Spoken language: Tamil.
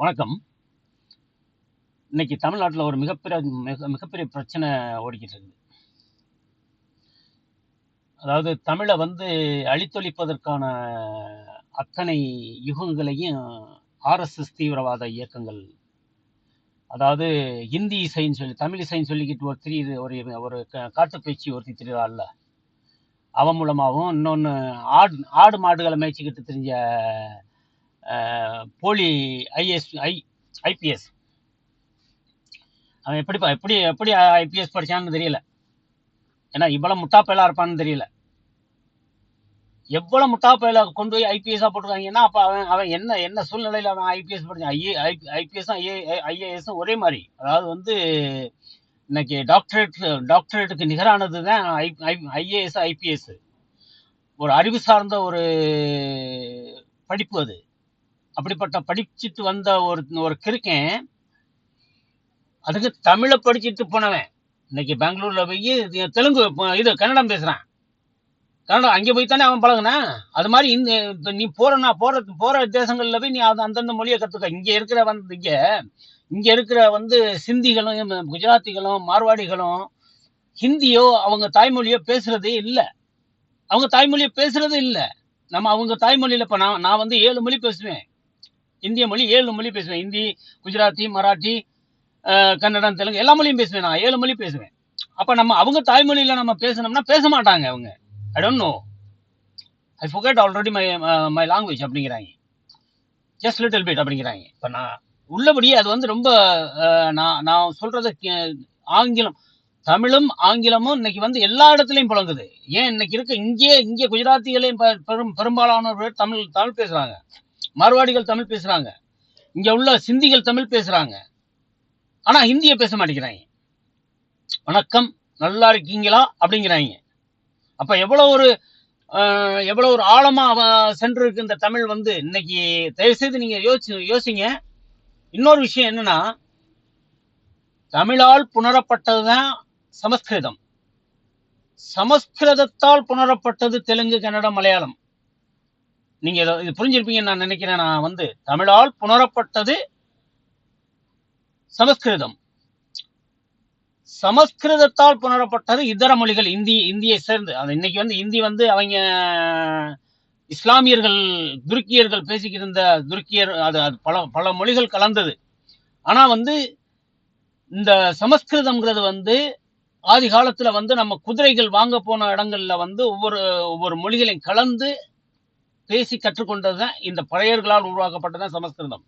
வணக்கம். இன்னைக்கு தமிழ்நாட்டில் ஒரு மிகப்பெரிய மிக மிகப்பெரிய பிரச்சனை ஓடிக்கிட்டு இருக்குது அதாவது தமிழை வந்து அழித்தொழிப்பதற்கான அத்தனை யுகங்களையும் ஆர்எஸ்எஸ் தீவிரவாத இயக்கங்கள் அதாவது ஹிந்தி இசைன்னு சொல்லி தமிழ் இசைன்னு சொல்லிக்கிட்டு ஒரு திரி ஒரு ஒரு க- காட்டுப்பயிற்சி ஒருத்தி திரிகிறாள்ல அவன் மூலமாகவும் இன்னொன்று ஆடு ஆடு மாடுகளை மேய்ச்சிக்கிட்டு தெரிஞ்ச போலி ஐஎஸ் ஐ ஐபிஎஸ் அவன் எப்படி எப்படி எப்படி ஐபிஎஸ் படிச்சான்னு தெரியல. ஏன்னா இவ்வளோ முட்டா இருப்பான்னு தெரியல. எவ்வளோ முட்டா பயல கொண்டு போய் ஐபிஎஸ்ஸாக போட்டிருக்காங்கன்னா அப்போ அவன் அவன் என்ன என்ன சூழ்நிலையில் அவன் ஐபிஎஸ் படிச்சான்? ஐஏ ஐபிஎஸ் ஐஏஎஸ்ஸும் ஒரே மாதிரி. அதாவது வந்து இன்னைக்கு டாக்டரேட் டாக்டரேட்டுக்கு நிகரானது தான் ஐ ஐஏஎஸ் ஐபிஎஸ் ஒரு அறிவு சார்ந்த ஒரு படிப்பு அது. அப்படிப்பட்ட படிச்சுட்டு வந்த ஒரு ஒரு கிறுக்கன் அதுக்கு தமிழை படிச்சுட்டு போனவன். இன்னைக்கு பெங்களூர்ல போய் தெலுங்கு இது கன்னடம் பேசுறான். கன்னடம் அங்கே போய் தானே அவன் பழகுனா? அது மாதிரி இந்த நீ போறனா போற போற தேசங்கள்ல போய் நீ அந்தந்த மொழியை கத்துக்க. இங்க இருக்கிற வந்து இங்க இங்க இருக்கிற வந்து சிந்திகளும் குஜராத்திகளும் மார்வாடிகளும் ஹிந்தியோ அவங்க தாய்மொழியோ பேசுறதே இல்லை. அவங்க தாய்மொழியை பேசுறதே இல்லை. நம்ம அவங்க தாய்மொழியில இப்ப நான் நான் வந்து ஏழு மொழி பேசுவேன். இந்திய மொழி ஏழு மொழி பேசுவேன். ஹிந்தி குஜராத்தி மராட்டி கன்னடம் தெலுங்கு எல்லா மொழியும் பேசுவேன் நான். ஏழு மொழி பேசுவேன். அப்ப நம்ம அவங்க தாய்மொழியில நம்ம பேசணும்னா பேச மாட்டாங்க அவங்க. I don't know I forget already my my language அப்படிங்கிறாங்க. ஜஸ்ட் லிட்டில் பிட் அப்படிங்கிறாங்க. இப்ப நான் உள்ளபடியே அது வந்து ரொம்ப அஹ், நான் நான் சொல்றது ஆங்கிலம் தமிழும் ஆங்கிலமும் இன்னைக்கு வந்து எல்லா இடத்துலயும் புழங்குது. ஏன் இன்னைக்கு இருக்க? இங்கே இங்கே குஜராத்திகளையும் பெ- பெரும் பெரும்பாலானவர்கள் தமிழ் தமிழ் பேசுகிறாங்க மார்வாடிகள் தமிழ் பேசுறாங்க. இங்க உள்ள சிந்திகள் தமிழ் பேசுறாங்க. ஆனா ஹிந்தியை பேச மாட்டேங்கிறாங்க. வணக்கம் நல்லா இருக்கீங்களா? அப்படிங்கிறாங்க. அப்ப எவ்வளவு ஒரு அஹ், எவ்வளவு ஒரு ஆழமா அவ- சென்றிருக்கு இந்த தமிழ் வந்து இன்னைக்கு தயவு செய்து நீங்க யோசிச்சு யோசிங்க. இன்னொரு விஷயம் என்னன்னா தமிழால் புணரப்பட்டதுதான் சமஸ்கிருதம். சமஸ்கிருதத்தால் புணரப்பட்டது தெலுங்கு கன்னடம் மலையாளம். நீங்க இது புரிஞ்சிருப்பீங்கன்னு நான் நினைக்கிறேன். நான் வந்து தமிழால் புணரப்பட்டது சமஸ்கிருதம். சமஸ்கிருதத்தால் புணரப்பட்டது இதர மொழிகள் இந்தி இந்தியை சேர்ந்து. அது இன்னைக்கு வந்து இந்தி வந்து அவங்க இஸ்லாமியர்கள் துருக்கியர்கள் பேசிக்கிட்டு இருந்த துருக்கியர் அது அது பல பல மொழிகள் கலந்தது. ஆனா வந்து இந்த சமஸ்கிருதம்ங்கிறது வந்து ஆதி காலத்துல வந்து நம்ம குதிரைகள் வாங்க போன இடங்கள்ல வந்து ஒவ்வொரு ஒவ்வொரு மொழிகளையும் கலந்து பேசி கற்றுக்கொண்டதுதான் இந்த பழையர்களால் உருவாக்கப்பட்டதான் சமஸ்கிருதம்.